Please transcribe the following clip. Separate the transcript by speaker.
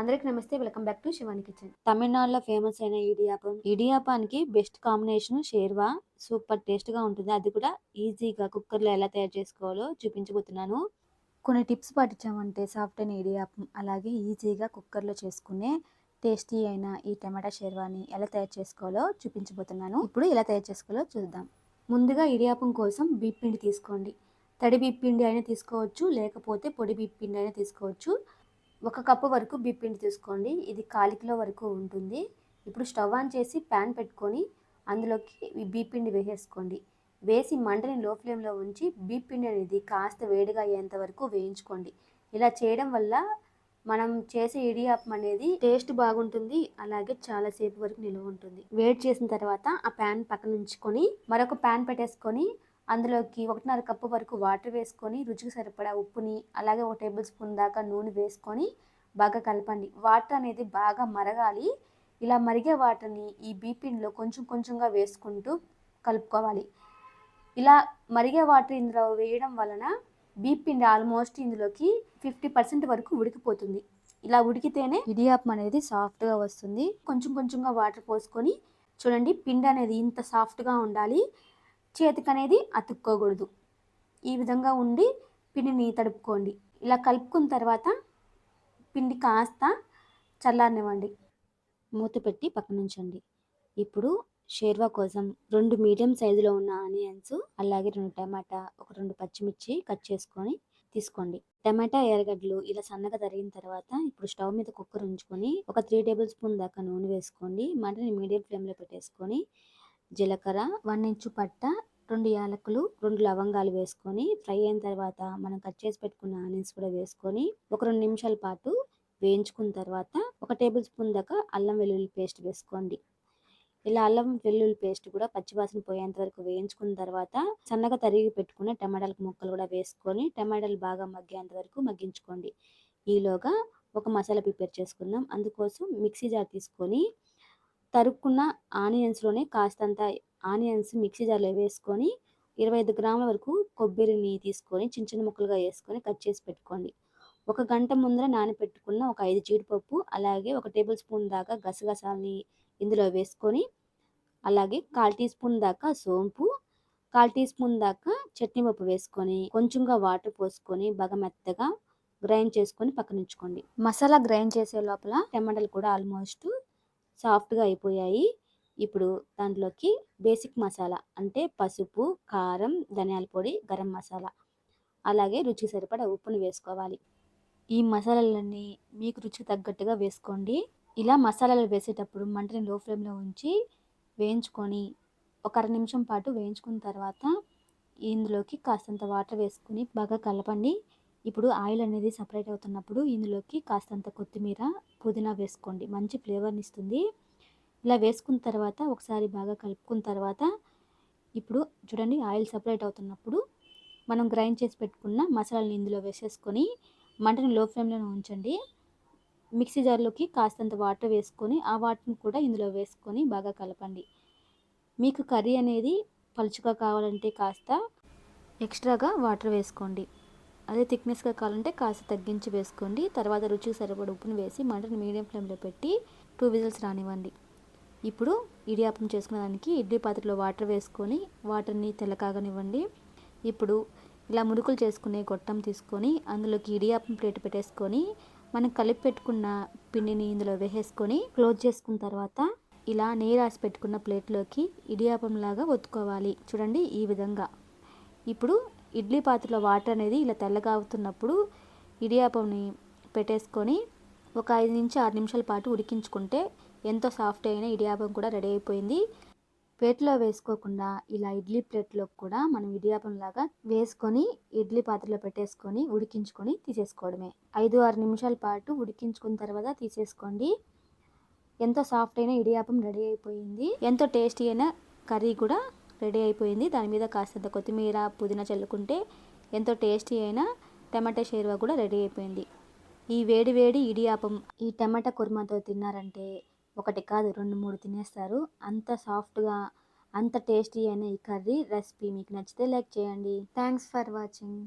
Speaker 1: అందరికి నమస్తే welcome back to Shivani kitchen.
Speaker 2: తమిళనాడులో ఫేమస్ అయిన ఇడియాపం ఇడియాపానికి బెస్ట్ కాంబినేషన్ షేర్వా. సూపర్ టేస్ట్గా ఉంటుంది. అది కూడా ఈజీగా కుక్కర్లో ఎలా తయారు చేసుకోవాలో చూపించబోతున్నాను. కొన్ని టిప్స్ పాటించామంటే సాఫ్ట్ అయిన ఇడియాపం అలాగే ఈజీగా కుక్కర్లో చేసుకునే టేస్టీ అయిన ఈ టమాటా షేర్వాని ఎలా తయారు చేసుకోవాలో చూపించబోతున్నాను. ఇప్పుడు ఎలా తయారు చేసుకోవాలో చూద్దాం.
Speaker 1: ముందుగా ఇడియాపం కోసం బియ్య పిండి తీసుకోండి. తడి బియ్య పిండి అయినా తీసుకోవచ్చు లేకపోతే పొడి బియ్య పిండి అయినా తీసుకోవచ్చు. ఒక కప్పు వరకు బియ్య తీసుకోండి. ఇది కాలికిలో వరకు ఉంటుంది. ఇప్పుడు స్టవ్ ఆన్ చేసి ప్యాన్ పెట్టుకొని అందులోకి ఈ పిండి వేసేసుకోండి. వేసి మంటని లో ఫ్లేమ్లో ఉంచి బీపిండి అనేది కాస్త వేడిగా అయ్యేంత వరకు వేయించుకోండి. ఇలా చేయడం వల్ల మనం చేసే ఇడియాపం అనేది టేస్ట్ బాగుంటుంది. అలాగే చాలాసేపు వరకు నిల్వ ఉంటుంది. వేడి చేసిన తర్వాత ఆ ప్యాన్ పక్కన ఉంచుకొని మరొక ప్యాన్ పెట్టేసుకొని అందులోకి ఒకటిన్నర కప్పు వరకు వాటర్ వేసుకొని రుచికి సరిపడా ఉప్పుని అలాగే ఒక టేబుల్ స్పూన్ దాకా నూనె వేసుకొని బాగా కలపండి. వాటర్ అనేది బాగా మరగాలి. ఇలా మరిగే వాటర్ని ఈ బీపిండిలో కొంచెం కొంచెంగా వేసుకుంటూ కలుపుకోవాలి. ఇలా మరిగే వాటర్ ఇందులో వేయడం వలన బీపిండి ఆల్మోస్ట్ ఇందులోకి ఫిఫ్టీ పర్సెంట్ వరకు ఉడికిపోతుంది. ఇలా ఉడికితేనే ఇడియాపం అనేది సాఫ్ట్గా వస్తుంది. కొంచెం కొంచెంగా వాటర్ పోసుకొని చూడండి పిండి అనేది ఇంత సాఫ్ట్గా ఉండాలి. చేతికి అనేది అతుక్కోకూడదు. ఈ విధంగా ఉండి పిండిని తడుపుకోండి. ఇలా కలుపుకున్న తర్వాత పిండి కాస్త చల్లారనివ్వండి.
Speaker 2: మూత పెట్టి పక్కన ఉంచండి. ఇప్పుడు షేర్వా కోసం రెండు మీడియం సైజులో ఉన్న ఆనియన్స్ అలాగే రెండు టమాటా ఒక రెండు పచ్చిమిర్చి కట్ చేసుకొని తీసుకోండి. టమాటా ఎర్రగడ్డలు ఇలా సన్నగా తరిగిన తర్వాత ఇప్పుడు స్టవ్ మీద కుక్కర్ ఉంచుకొని ఒక త్రీ టేబుల్ స్పూన్ దాకా నూనె వేసుకోండి. మంటని మీడియం ఫ్లేమ్లో పెట్టేసుకొని జీలకర్ర వన్ ఇంచు పట్ట రెండు యాలకులు రెండు లవంగాలు వేసుకొని ఫ్రై అయిన తర్వాత మనం కట్ చేసి పెట్టుకున్న ఆనియన్స్ కూడా వేసుకొని ఒక రెండు నిమిషాల పాటు వేయించుకున్న తర్వాత ఒక టేబుల్ స్పూన్ దాకా అల్లం వెల్లుల్లి పేస్ట్ వేసుకోండి. ఇలా అల్లం వెల్లుల్లి పేస్ట్ కూడా పచ్చివాసన పోయేంత వరకు వేయించుకున్న తర్వాత సన్నగా తరిగి పెట్టుకున్న టమాటాలకు ముక్కలు కూడా వేసుకొని టమాటాలు బాగా మగ్గేంత వరకు మగ్గించుకోండి. ఈలోగా ఒక మసాలా ప్రిపేర్ చేసుకుందాం. అందుకోసం మిక్సీ జార్ తీసుకొని తరుక్కున్న ఆనియన్స్లోనే కాస్తంత ఆనియన్స్ మిక్సీ జార్లో వేసుకొని ఇరవై ఐదు గ్రాముల వరకు కొబ్బరిని తీసుకొని చిన్న చిన్న ముక్కలుగా వేసుకొని కట్ చేసి పెట్టుకోండి. ఒక గంట ముందర నానబెట్టుకున్న ఒక ఐదు జీడిపప్పు అలాగే ఒక టేబుల్ స్పూన్ దాకా గసగసాలని ఇందులో వేసుకొని అలాగే కాల్ టీ స్పూన్ దాకా సోంపు కాల్ టీ స్పూన్ దాకా చట్నీ పప్పు వేసుకొని కొంచెంగా వాటర్ పోసుకొని బాగా మెత్తగా గ్రైండ్ చేసుకొని పక్కన ఉంచుకోండి. మసాలా గ్రైండ్ చేసే లోపల టమాటాలు కూడా ఆల్మోస్ట్ సాఫ్ట్గా అయిపోయాయి. ఇప్పుడు దాంట్లోకి బేసిక్ మసాలా అంటే పసుపు కారం ధనియాల పొడి గరం మసాలా. అలాగే రుచికి సరిపడా ఉప్పును వేసుకోవాలి. ఈ మసాలాలన్నీ మీకు రుచికి తగ్గట్టుగా వేసుకోండి. ఇలా మసాలాలు వేసేటప్పుడు మంటని లో ఫ్లేమ్లో ఉంచి వేయించుకొని ఒక అర నిమిషం పాటు వేయించుకున్న తర్వాత ఇందులోకి కాస్తంత వాటర్ వేసుకుని బాగా కలపండి. ఇప్పుడు ఆయిల్ అనేది సపరేట్ అవుతున్నప్పుడు ఇందులోకి కాస్తంత కొత్తిమీర పుదీనా వేసుకోండి. మంచి ఫ్లేవర్ని ఇస్తుంది. ఇలా వేసుకున్న తర్వాత ఒకసారి బాగా కలుపుకున్న తర్వాత ఇప్పుడు చూడండి ఆయిల్ సపరేట్ అవుతున్నప్పుడు మనం గ్రైండ్ చేసి పెట్టుకున్న మసాలాని ఇందులో వేసేసుకొని మంటని లో ఫ్లేమ్లోనే ఉంచండి. మిక్సీ జార్లోకి కాస్తంత వాటర్ వేసుకొని ఆ వాటర్ని కూడా ఇందులో వేసుకొని బాగా కలపండి. మీకు కర్రీ అనేది పలుచుగా కావాలంటే కాస్త ఎక్స్ట్రాగా వాటర్ వేసుకోండి. అదే థిక్నెస్గా కావాలంటే కాస్త తగ్గించి వేసుకోండి. తర్వాత రుచికి సరిపడ ఉప్పును వేసి మంటని మీడియం ఫ్లేమ్లో పెట్టి టూ విజిల్స్ రానివ్వండి. ఇప్పుడు ఇడియాపం చేసుకునేదానికి ఇడ్లీ పాత్రలో వాటర్ వేసుకొని వాటర్ని తెల్లకాగనివ్వండి. ఇప్పుడు ఇలా మురుకులు చేసుకునే గొట్టం తీసుకొని అందులోకి ఇడియాపం ప్లేట్ పెట్టేసుకొని మనం కలిపి పెట్టుకున్న పిండిని ఇందులో వేసేసుకొని క్లోజ్ చేసుకున్న తర్వాత ఇలా నెయ్యి రాసి పెట్టుకున్న ప్లేట్లోకి ఇడియాపంలాగా ఒత్తుకోవాలి. చూడండి ఈ విధంగా. ఇప్పుడు ఇడ్లీ పాత్రలో వాటర్ అనేది ఇలా తెల్లగా అవుతున్నప్పుడు ఇడియాపంని పెట్టేసుకొని ఒక ఐదు నుంచి ఆరు నిమిషాల పాటు ఉడికించుకుంటే ఎంతో సాఫ్ట్ అయిన ఇడియాపం కూడా రెడీ అయిపోయింది. ప్లేట్లో వేసుకోకుండా ఇలా ఇడ్లీ ప్లేట్లో కూడా మనం ఇడియాపం లాగా వేసుకొని ఇడ్లీ పాత్రలో పెట్టేసుకొని ఉడికించుకొని తీసేసుకోవడమే. ఐదు ఆరు నిమిషాల పాటు ఉడికించుకున్న తర్వాత తీసేసుకోండి. ఎంతో సాఫ్ట్ అయిన ఇడియాపం రెడీ అయిపోయింది. ఎంతో టేస్టీ అయిన కర్రీ కూడా రెడీ అయిపోయింది. దాని మీద కాస్తంత కొత్తిమీర పుదీనా చల్లుకుంటే ఎంతో టేస్టీ అయిన టమాటా షేర్వా కూడా రెడీ అయిపోయింది. ఈ వేడి వేడి ఇడియాపం ఈ టమాటా కుర్మాతో తిన్నారంటే ఒకటి కాదు రెండు మూడు తినేస్తారు. అంత సాఫ్ట్గా అంత టేస్టీ అయిన ఈ కర్రీ రెసిపీ మీకు నచ్చితే లైక్ చేయండి. Thanks for watching.